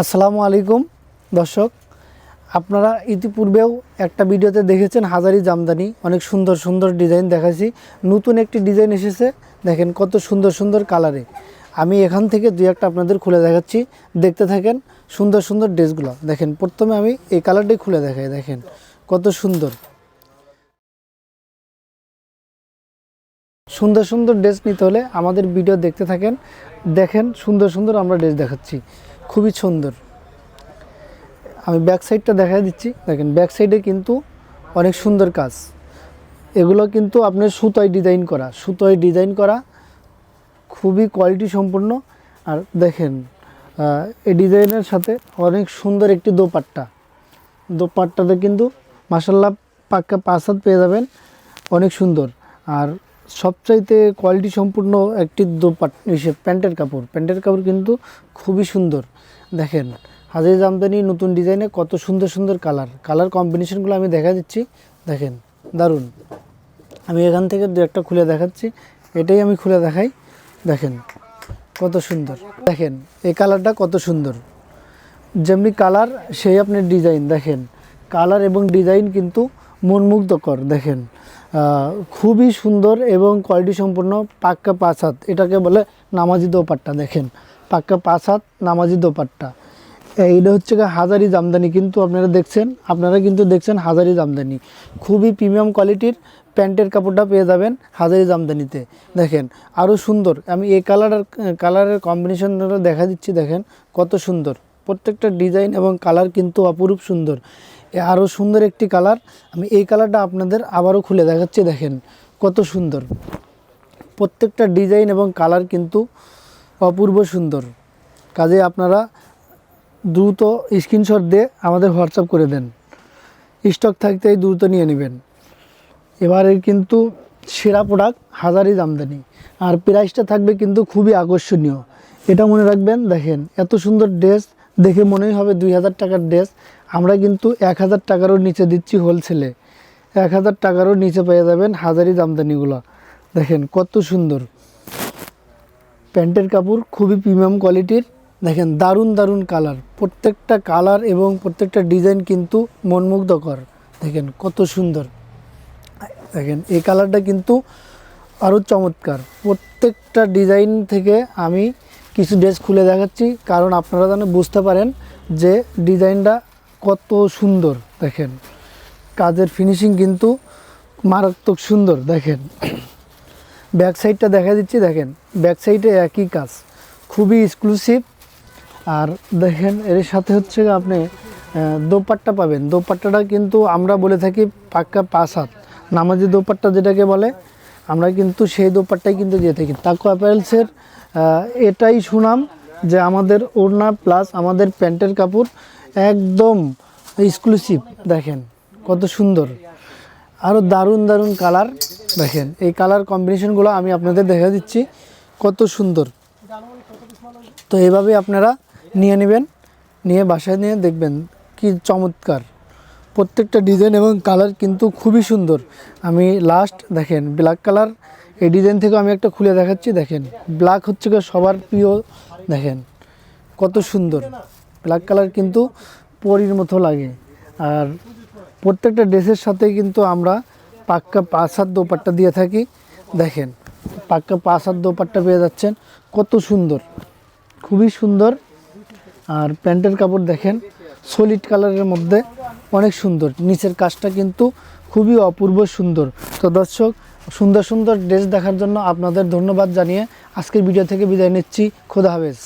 আসসালামু আলাইকুম, দর্শক। আপনারা ইতিপূর্বেও একটা ভিডিওতে দেখেছেন হাজারি জামদানি, অনেক সুন্দর সুন্দর ডিজাইন দেখাচ্ছি নতুন একটি ডিজাইন এসেছে, দেখেন কত সুন্দর সুন্দর কালারে। আমি এখান থেকে দুই একটা আপনাদের খুলে দেখাচ্ছি, দেখতে থাকেন সুন্দর সুন্দর ড্রেসগুলো। দেখেন, প্রথমে আমি এই কালারটাই খুলে দেখাই, দেখেন কত সুন্দর। সুন্দর সুন্দর ড্রেস নিতে হলে আমাদের ভিডিও দেখতে থাকেন, দেখেন সুন্দর সুন্দর আমরা ড্রেস দেখাচ্ছি। খুবই সুন্দর। আমি ব্যাক সাইডটা দেখা দিচ্ছি। দেখেন ব্যাক সাইডে কিন্তু অনেক সুন্দর কাজ। এগুলো কিন্তু আপনার সুতোয় ডিজাইন করা। সুতোয় ডিজাইন করা খুবই কোয়ালিটি সম্পূর্ণ। আর দেখেন এই ডিজাইনের সাথে অনেক সুন্দর একটি দোপাট্টা। দোপাট্টাতে কিন্তু মাসাল্লাহ পাক্কা পাঁচ হাত পেয়ে যাবেন। অনেক সুন্দর। আর সবচাইতে কোয়ালিটি সম্পূর্ণ একটি প্যান্টের কাপড়। প্যান্টের কাপড় কিন্তু খুবই সুন্দর। দেখেন, হাজির জামদানি নতুন ডিজাইনে কত সুন্দর সুন্দর কালার। কালার কম্বিনেশনগুলো আমি দেখা দিচ্ছি। দেখেন, দারুণ। আমি এখান থেকে দু একটা খুলে দেখাচ্ছি। এটাই আমি খুলে দেখাই। দেখেন, কত সুন্দর। দেখেন, এই কালারটা কত সুন্দর। যেমনি কালার, সেই আপনি ডিজাইন। দেখেন, কালার এবং ডিজাইন কিন্তু মনমুগ্ধকর, দেখেন। খুবই সুন্দর এবং কোয়ালিটি সম্পূর্ণ পাক্কা পাঁচ হাত। এটাকে বলে নামাজি দোপাট্টা, দেখেন। পাক্কা পাঁচ হাত, নামাজি দোপাট্টা। এইটা হচ্ছে হাজারি জামদানি, কিন্তু আপনারা দেখছেন, আপনারা কিন্তু দেখছেন হাজারি জামদানি। খুবই প্রিমিয়াম কোয়ালিটির প্যান্টের কাপড়টা পেয়ে যাবেন হাজারি জামদানিতে, দেখেন। আরও সুন্দর, আমি এই কালার আর কালারের কম্বিনেশনটা দেখা দিচ্ছি, দেখেন। কত সুন্দর, প্রত্যেকটা ডিজাইন এবং কালার কিন্তু অপরূপ সুন্দর। আরও সুন্দর একটি কালার। আমি এই কালারটা আপনাদের আবারও খুলে দেখাচ্ছি, দেখেন কত সুন্দর। প্রত্যেকটা ডিজাইন এবং কালার কিন্তু অপূর্ব সুন্দর। কাজে আপনারা দ্রুত স্ক্রিনশট দিয়ে আমাদের হোয়াটসঅ্যাপ করে দেন। স্টক থাকতেই দ্রুত নিয়ে নেবেন। এবারে কিন্তু সেরা প্রোডাক্ট হাজারই জামদানি। আর প্রাইসটা থাকবে কিন্তু খুবই আকর্ষণীয়। এটা মনে রাখবেন, দেখেন এত সুন্দর ড্রেস দেখে মনেই হবে দুই হাজার টাকার ড্রেস। আমরা কিন্তু এক হাজার টাকারও নিচে দিচ্ছি হোলসেলে এক হাজার টাকারও নিচে পেয়ে যাবেন হাজারি জামদানিগুলো। দেখেন কত সুন্দর। প্যান্টের কাপড় খুবই প্রিমিয়াম কোয়ালিটির দেখেন দারুণ দারুণ কালার প্রত্যেকটা কালার এবং প্রত্যেকটা ডিজাইন কিন্তু মনমুগ্ধকর। দেখেন কত সুন্দর। দেখেন এই কালারটা কিন্তু আরও চমৎকার। প্রত্যেকটা ডিজাইন থেকে আমি কিছু ড্রেস খুলে দেখাচ্ছি, কারণ আপনারা যেন বুঝতে পারেন যে ডিজাইনটা কত সুন্দর, দেখেন। কাজের ফিনিশিং কিন্তু মারাত্মক সুন্দর, দেখেন। ব্যাক সাইডটা দেখা দিচ্ছি, দেখেন। ব্যাক সাইডে একই কাজ, খুবই এক্সক্লুসিভ আর দেখেন, এর সাথে হচ্ছে আপনি দোপাট্টা পাবেন। দোপাট্টাটা কিন্তু আমরা বলে থাকি পাক্কা পাঁচ হাত। নামাজি দোপাট্টা যেটাকে বলে, আমরা কিন্তু সেই দোপাট্টাই কিন্তু দিয়ে থাকি। তাকো অ্যাপারেলসের এটাই সুনাম যে আমাদের ওড়না প্লাস আমাদের প্যান্টের কাপড় একদম এক্সক্লুসিভ দেখেন কত সুন্দর। আরও দারুণ দারুণ কালার দেখেন। এই কালার কম্বিনেশনগুলো আমি আপনাদের দেখা দিচ্ছি, কত সুন্দর। তো এইভাবে আপনারা নিয়ে নেবেন, নিয়ে বাসায় নিয়ে দেখবেন কি চমৎকার। প্রত্যেকটা ডিজাইন এবং কালার কিন্তু খুবই সুন্দর। আমি লাস্ট দেখেন ব্ল্যাক কালার এই ডিজাইন থেকে আমি একটা খুলে দেখাচ্ছি, দেখেন। ব্ল্যাক হচ্ছে সবার প্রিয়, দেখেন, কত সুন্দর। ব্ল্যাক কালার কিন্তু পরির মতো লাগে। আর প্রত্যেকটা ড্রেসের সাথে কিন্তু আমরা পাক্কা পাঁচ হাত দোপাট্টা দিয়ে থাকি। দেখেন, পাক্কা পাঁচ হাত দোপাট্টা পেয়ে যাচ্ছেন। কত সুন্দর, খুবই সুন্দর। আর প্যান্টের কাপড় দেখেন সলিড কালারের মধ্যে অনেক সুন্দর। নিচের কাজটা কিন্তু খুবই অপূর্ব সুন্দর। তো দর্শক, সুন্দর সুন্দর ড্রেস দেখার জন্য আপনাদের ধন্যবাদ জানিয়ে আজকের ভিডিও থেকে বিদায় নিচ্ছি। খোদা হাফেজ।